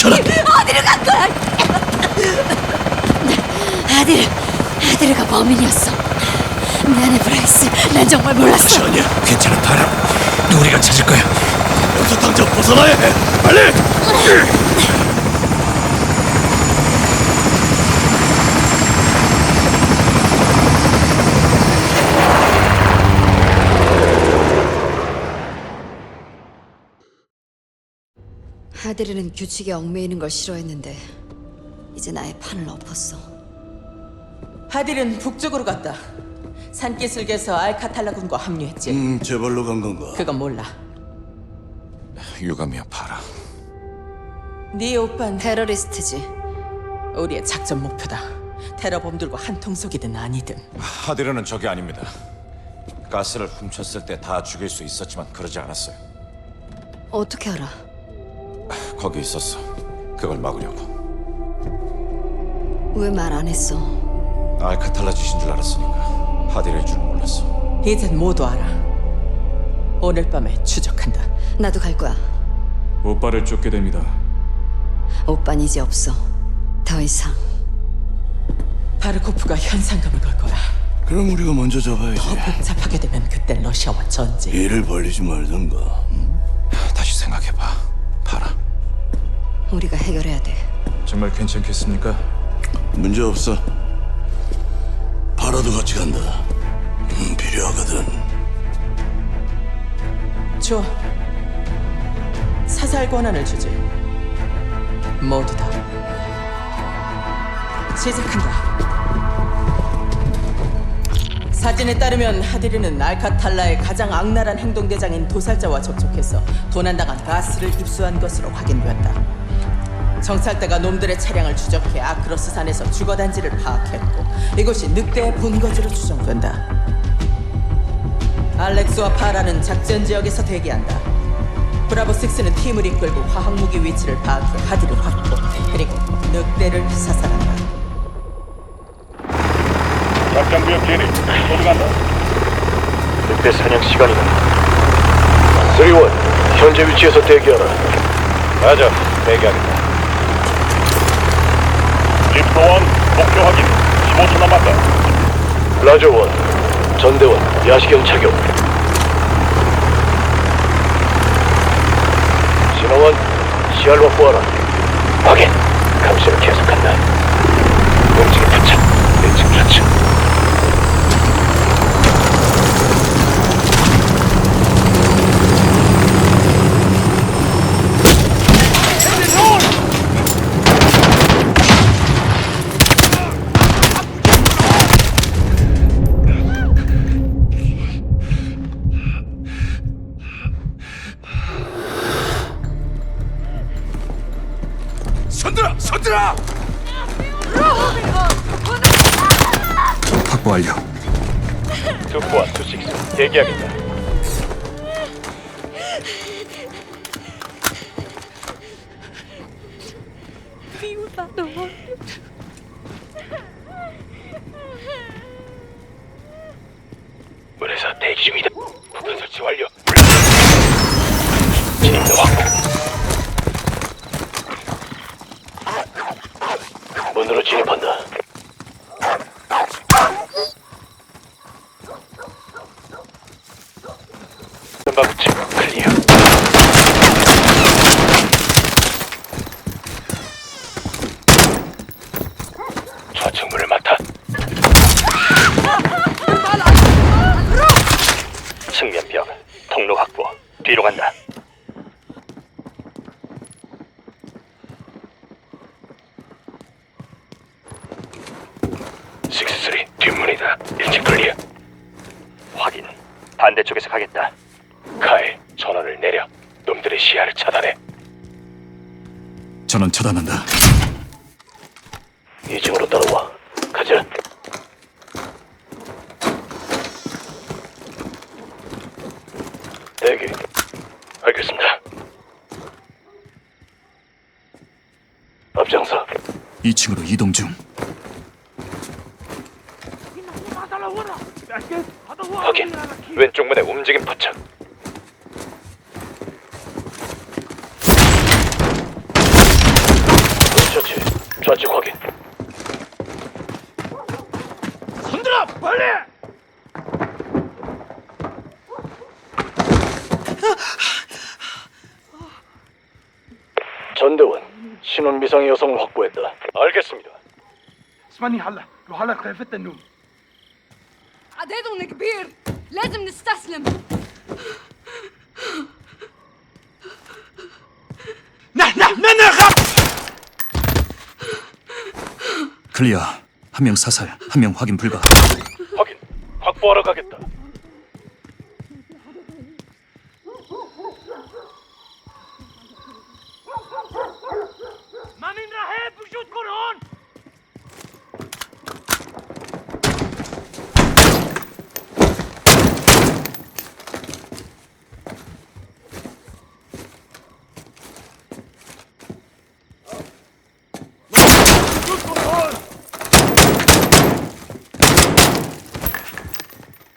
괜찮아. 어디로 간 거야? 아들! 아들가 범인이었어. 미안해, 브라이스. 난 정말 몰랐어. 아니야. 괜찮아, 봐라. 우리가 찾을 거야. 여기서 당장 벗어나야 해. 빨리. 아들이는 규칙에 얽매이는 걸 싫어했는데 이제 나의 판을 엎었어. 하딜은 북쪽으로 갔다. 산기슭에서 알카탈라 군과 합류했지. 음, 제발로 간 건가? 그건 몰라. 유감이야, 봐라. 네 오빤 테러리스트지. 우리의 작전 목표다. 테러범들과 한통속이든 아니든. 하드르는 적이 아닙니다. 가스를 훔쳤을 때 다 죽일 수 있었지만 그러지 않았어요. 어떻게 알아? 거기 있었어. 그걸 막으려고. 왜 말 안 했어? 알카탈라 짓인 줄 알았으니까 하드르일 줄 몰랐어. 이젠 모두 알아. 오늘 밤에 추적한다. 나도 갈 거야. 오빠를 쫓게 됩니다. 오빤 이제 없어. 더 이상. 바르코프가 현상금을 걸 거야. 그럼 우리가 먼저 잡아야지. 복잡하게 되면 그땐 러시아와 전쟁. 일을 벌리지 말던가. 다시 생각해봐. 우리가 해결해야 돼. 정말 괜찮겠습니까? 문제 없어. 바라도 같이 간다. 음, 필요하거든. 좋아. 사살 권한을 주지. 모두 다. 시작한다. 사진에 따르면 하디르는 알카탈라의 가장 악랄한 행동대장인 도살자와 접촉해서 도난당한 가스를 입수한 것으로 확인되었다. 정찰대가 놈들의 차량을 추적해 아크로스 산에서 주거 단지를 파악했고 이곳이 늑대의 본거지로 추정된다. 알렉스와 파라는 작전 지역에서 대기한다. 브라보 6는 팀을 이끌고 화학 무기 위치를 파악해 하디를 확보 그리고 늑대를 사살한다. 작전구역 진입 소등한다 늑대 사냥 시간이다. 쓰리원 현재 위치에서 대기하라. 맞아. 대기하겠다. 집도원 목표 확인 15초 남았다 라저원 전대원 야시경 착용. 신호원 시야를 확보하라. 확인. 감시를 계속한다. 투포와 투식스 대기하겠다. 문에서 대기 중이다. 폭탄 설치 완료. 진입도 확보. 문으로 진입한다. 전방측 클리어. 좌측 문을 맡아. 측면벽 통로 확보. 뒤로 간다. 식스리 뒷문이다. 일찍 클리어. 확인. 반대쪽에서 가겠다. 카일, 전원을 내려. 놈들의 시야를 차단해. 전원 차단한다. 이쪽으로 따라와. 가자. 대기. 알겠습니다. 앞장서. 2층으로 이동 중. 확인. 왼쪽 문에 움직임 포착. 좌측 확인. 손들어 빨리 전대원, 신원 미상의 여성을 확보했다. 알겠습니다. اسمعني هلا روح هلا خلفت النوم عددهم كبير لازم نستسلم 나나 나나 클리어. 한 명 사살, 한 명 확인 불가. 확인. 확보하러 가겠다. 마민 라해 부슛 코론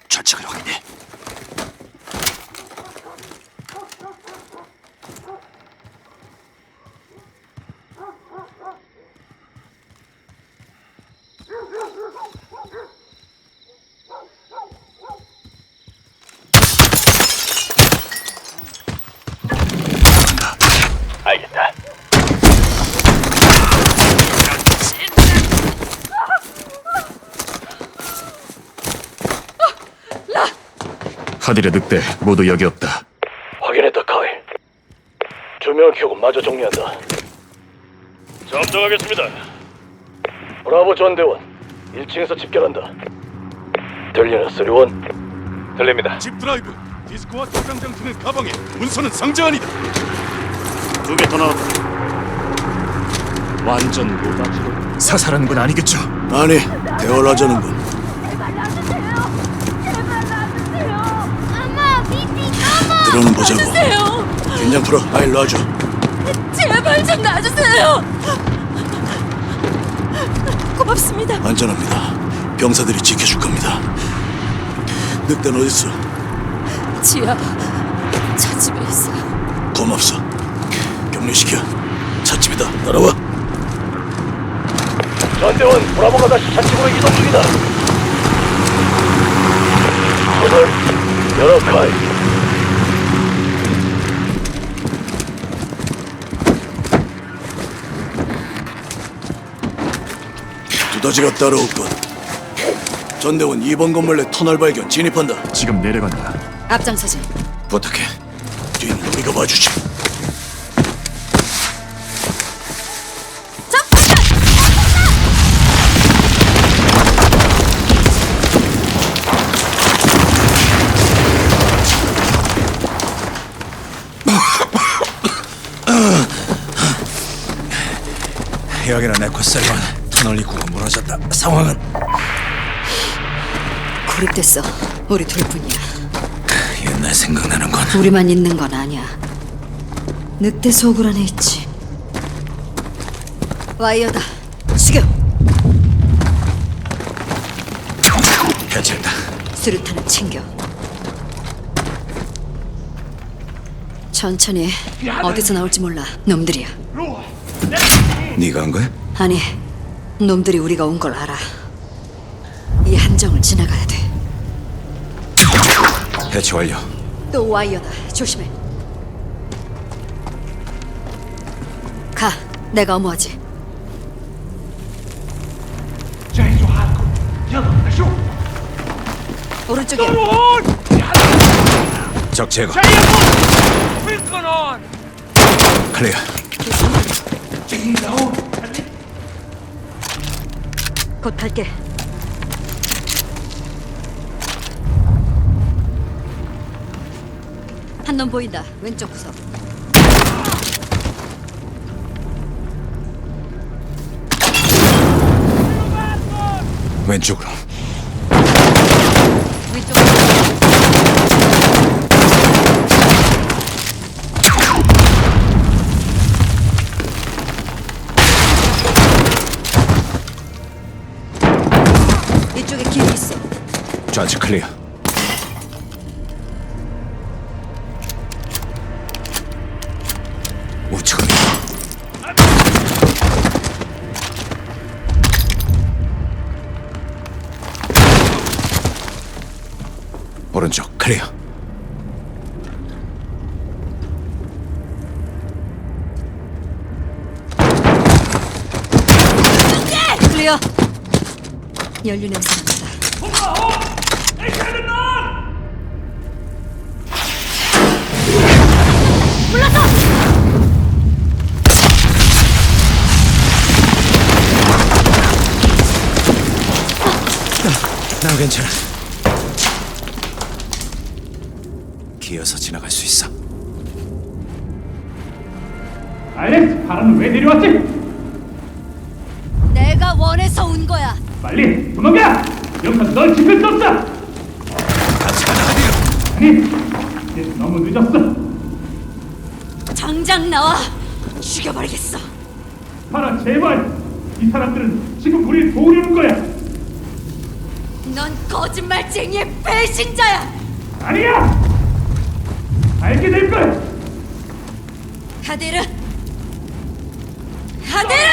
좌측을 확인해. 알겠다. 하딜의 늑대 모두 여기 없다. 확인했다, 카일. 조명을 켜고 마저 정리한다. 점정하겠습니다. 브라보 전대원, 1층에서 집결한다. 들리나, 쓰리원? 들립니다. 집 드라이브 디스코와 도장장 드는 가방에 문서는 상자 아니다 두 개 더 나왔다. 완전 무다지로 사살하는 건 아니겠죠? 아니 대화를 하자는군 아마 비비 들어는 보자고 놔주세요. 긴장 풀어 아이 놔줘. 제발 좀 놔주세요. 고맙습니다. 안전합니다. 병사들이 지켜줄 겁니다. 늑대는 어딨어? 지아 저 집에 있어요 고맙소. 격리시켜. 찻집이다. 따라와. 전대원, 브라보가 다시 차측으로 이동 중이다. 문을 열어, 카일. 두더지가 따라올 것 전대원 2번 건물 내 터널 발견 진입한다. 지금 내려간다. 앞장서지. 부탁해. 뒤는 우리가 봐주지. 여기는 네코셀반 터널 입구가 무너졌다 상황은 고립됐어. 우리 둘뿐이야. 옛날 생각나는 건 우리만 있는 건 아니야. 늑대 속을 안에 있지. 와이어다. 죽여. 해체했다 수류탄은 챙겨. 천천히. 어디서 나올지 몰라. 놈들이야. 네가 한 거야? 아니, 놈들이 우리가 온 걸 알아. 이 한정을 지나가야 돼. 해체 완료. 또 와이어다. 조심해. 가. 내가 어머하지. 오른쪽에. 적 제거. 클리어. 곧 갈게. 한 놈 보인다. 왼쪽 구석. 왼쪽으로 위쪽 구석. 좌측 클리어. 오른쪽 클리어. 클리어. 연료 냄새 납니다. 난 괜찮아. 기어서 지나갈 수 있어. 알렉스, 바람은 왜 내려왔지? 내가 원해서 온 거야. 빨리 도망가! 여기서 널 지킬 수 없어! 하디르. 아니, 이제 너무 늦었어. 당장 나와. 죽여버리겠어. 봐라, 제발! 이 사람들은 지금 우리를 도우려는 거야! 넌 거짓말쟁이의 배신자야. 아니야! 알게 될 거야! 하데르. 하데르.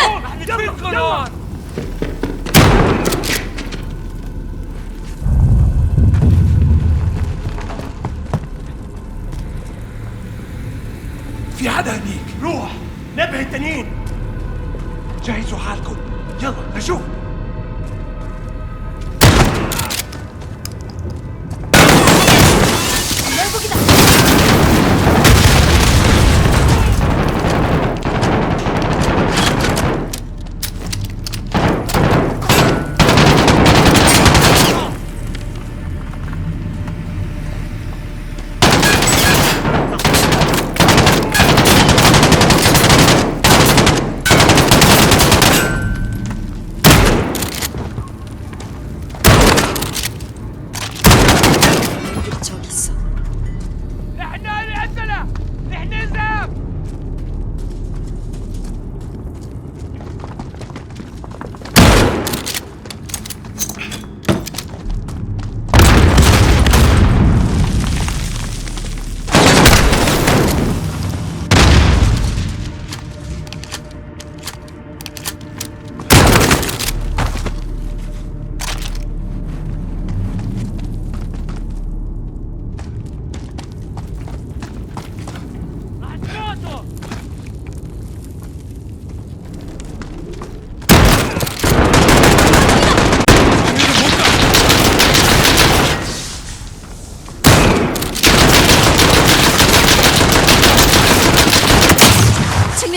في حدا هنيك. روح نبه التانيين جهزوا حالكم. يلا نشوف.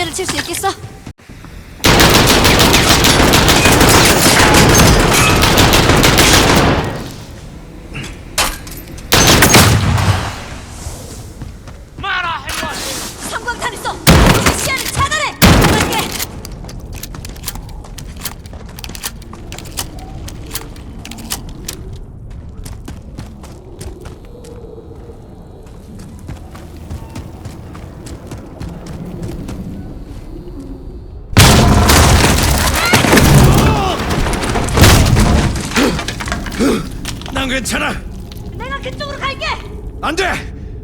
측면을 칠수 있겠어? 성광탄 있어. 시야를 차단해. 갈게. 난 괜찮아. 내가 그쪽으로 갈게. 안 돼.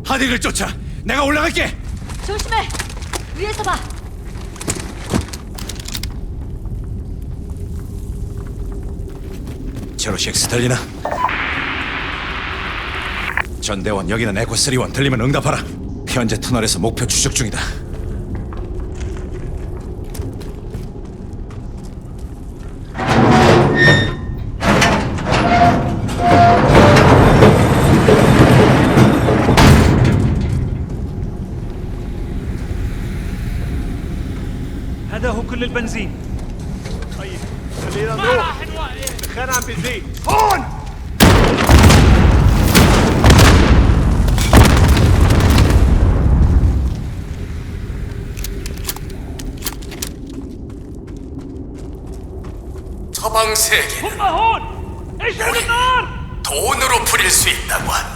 하디르를 쫓아. 내가 올라갈게. 조심해. 위에서 봐. 제로식 스탈리나. 전대원 여기는 에코 3원 들리면 응답하라. 현재 터널에서 목표 추적 중이다. هذا هو كل البنزين طيب خلينا نروح الدخان عم بيزيد هون 서방 세계는 هم هون ايش هذا النار 돈으로 부릴 수 있다고 한다.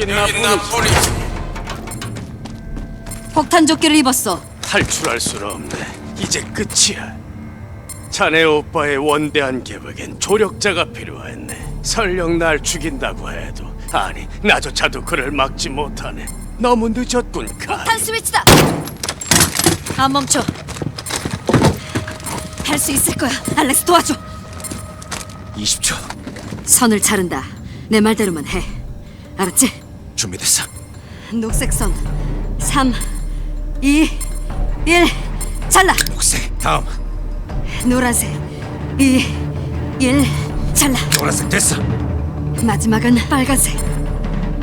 여긴 나뿐이 폭탄 조끼를 입었어 탈출할 수는 없네. 이제 끝이야. 자네 오빠의 원대한 계획엔 조력자가 필요했네. 설령 날 죽인다고 해도 아니 나조차도 그를 막지 못하네. 너무 늦었군 카. 탄 스위치다. 안 멈춰 할 수 있을 거야 알렉스 도와줘 20초 선을 자른다 내 말대로만 해 알았지? 준비됐어. 녹색 선 3, 2, 1 잘라 녹색 다음 노란색 2, 1 잘라 노란색 됐어. 마지막은 빨간색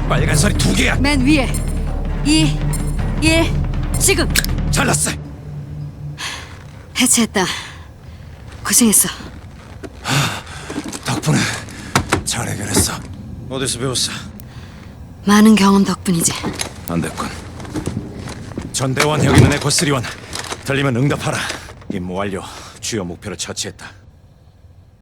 빨간 선이 두 개야. 맨 위에 2, 1 지금 잘랐어. 해체했다 고생했어 덕분에 잘 해결했어. 어디서 배웠어? 많은 경험 덕분이지 안 됐군. 전대원 여기는 에코3원. 들리면 응답하라. 임무 완료. 주요 목표를 처치했다.